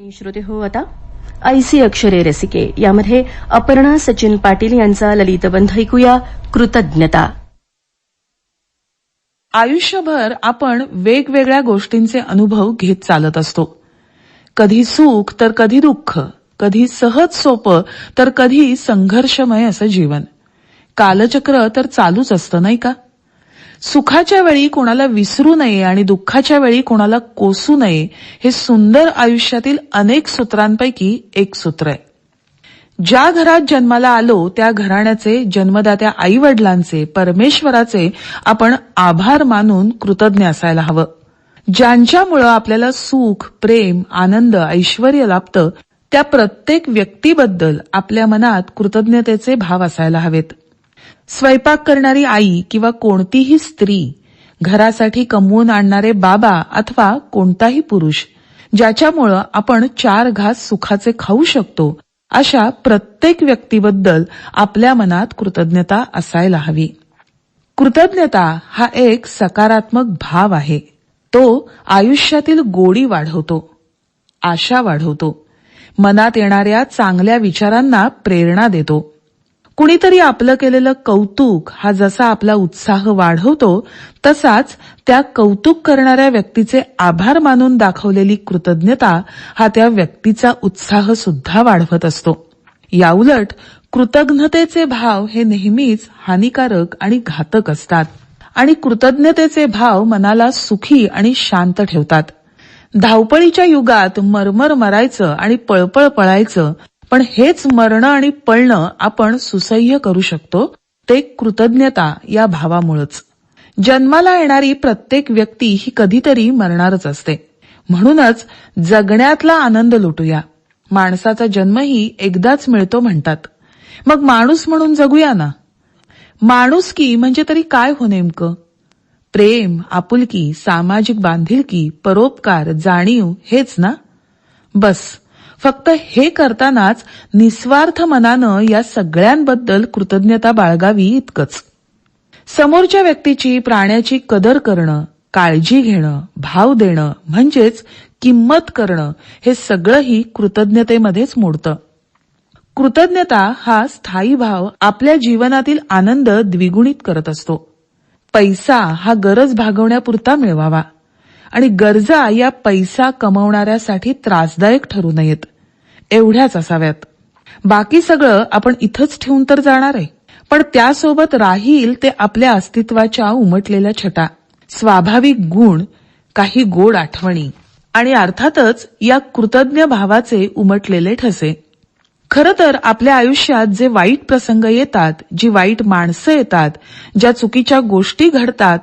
श्रोते हो आता. ऐसी अक्षरे रसिके. यामध्ये अपर्णा सचिन पाटील यांचा ललितबंध ऐकूया. कृतज्ञता. आयुष्यभर आपण वेगवेगळ्या गोष्टींचे अनुभव घेत चालत असतो. कधी सुख तर कधी दुःख. कधी सहज सोपं तर कधी संघर्षमय असं जीवन. कालचक्र तर चालूच असतं नाही का? सुखाच्या वेळी कोणाला विसरू नये आणि दुःखाच्या वेळी कोणाला कोसू नये हे सुंदर आयुष्यातील अनेक सूत्रांपैकी एक सूत्र आहे. ज्या घरात जन्माला आलो त्या घराण्याचे जन्मदात्या आई वडिलांचे परमेश्वराचे आपण आभार मानून कृतज्ञ असायला हवं. ज्यांच्यामुळं आपल्याला सुख प्रेम आनंद ऐश्वर लाभतं त्या प्रत्येक व्यक्तीबद्दल आपल्या मनात कृतज्ञतेचे भाव असायला हवेत. स्वयंपाक करणारी आई किंवा कोणतीही स्त्री घरासाठी कमवून आणणारे बाबा अथवा कोणताही पुरुष ज्याच्यामुळं आपण चार घास सुखाचे खाऊ शकतो अशा प्रत्येक व्यक्तीबद्दल आपल्या मनात कृतज्ञता असायला हवी. कृतज्ञता हा एक सकारात्मक भाव आहे. तो आयुष्यातील गोडी वाढवतो आशा वाढवतो मनात येणाऱ्या चांगल्या विचारांना प्रेरणा देतो. कुणीतरी आपलं केलेलं कौतुक हा जसा आपला उत्साह वाढवतो तसाच त्या कौतुक करणाऱ्या व्यक्तीचे आभार मानून दाखवलेली कृतज्ञता हा त्या व्यक्तीचा उत्साह सुद्धा वाढवत असतो. याउलट कृतज्ञतेचे भाव हे नेहमीच हानिकारक आणि घातक असतात. आणि कृतज्ञतेचे भाव मनाला सुखी आणि शांत ठेवतात. धावपळीच्या युगात मरमर मरायचं आणि पळपळ पळायचं पण हेच मरणं आणि पळणं आपण सुसह्य करू शकतो ते कृतज्ञता या भावामुळेच. जन्माला येणारी प्रत्येक व्यक्ती ही कधीतरी मरणारच असते. म्हणूनच जगण्यातला आनंद लुटूया. माणसाचा जन्मही एकदाच मिळतो म्हणतात. मग माणूस म्हणून जगूया ना? माणूस की म्हणजे तरी काय हो नेमकं? प्रेम आपुलकी सामाजिक बांधिलकी परोपकार जाणीव हेच ना? बस. फक्त हे करतानाच निस्वार्थ मनानं या सगळ्यांबद्दल कृतज्ञता बाळगावी इतकंच. समोरच्या व्यक्तीची प्राण्याची कदर करणं काळजी घेणं भाव देणं म्हणजेच किंमत करणं हे सगळंही कृतज्ञतेमध्येच मोडतं. कृतज्ञता हा स्थायी भाव आपल्या जीवनातील आनंद द्विगुणित करत असतो. पैसा हा गरज भागवण्यापुरता मिळवावा. आणि गरजा या पैसा कमवणाऱ्यासाठी त्रासदायक ठरू नयेत. एवढ्याच असाव्यात. बाकी सगळं आपण इथंच ठेवून तर जाणार आहे. पण त्यासोबत राहील ते आपल्या अस्तित्वाच्या उमटलेल्या छटा. स्वाभाविक गुण काही गोड आठवणी. आणि अर्थातच या कृतज्ञ भावाचे उमटलेले ठसे. खरं तर आपल्या आयुष्यात जे वाईट प्रसंग येतात जी वाईट माणसं येतात ज्या चुकीच्या गोष्टी घडतात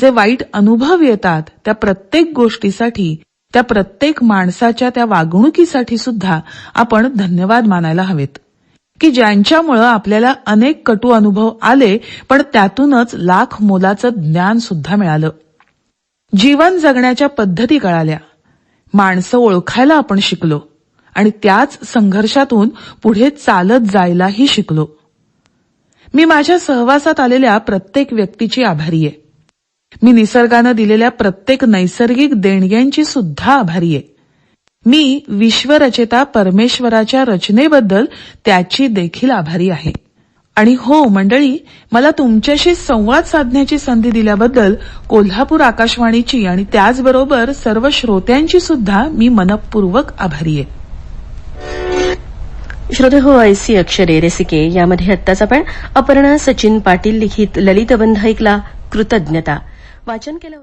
जे वाईट अनुभव येतात त्या प्रत्येक गोष्टीसाठी त्या प्रत्येक माणसाच्या त्या वागणुकीसाठी सुद्धा आपण धन्यवाद मानायला हवेत. की ज्यांच्यामुळं आपल्याला अनेक कटू अनुभव आले पण त्यातूनच लाख मोलाचं ज्ञान सुद्धा मिळालं. जीवन जगण्याच्या पद्धती कळाल्या. माणसं ओळखायला आपण शिकलो. आणि त्याच संघर्षातून पुढे चालत जायलाही शिकलो. मी माझ्या सहवासात आलेल्या प्रत्येक व्यक्तीची आभारी आहे. मी निसर्गानं दिलेल्या प्रत्येक नैसर्गिक देणग्यांची सुद्धा आभारी आहे. मी विश्वरचेता परमेश्वराच्या रचनेबद्दल त्याची देखील आभारी आहे. आणि हो मंडळी मला तुमच्याशी संवाद साधण्याची संधी दिल्याबद्दल कोल्हापूर आकाशवाणीची आणि त्याचबरोबर सर्व श्रोत्यांची सुद्धा मी मनपूर्वक आभारी आहे. श्रोते हो ऐसी अक्षरे रसिके यामध्ये आत्ताच आपण अपर्णा सचिन पाटील लिखित ललितबंध ऐकला कृतज्ञता. वाचन केलं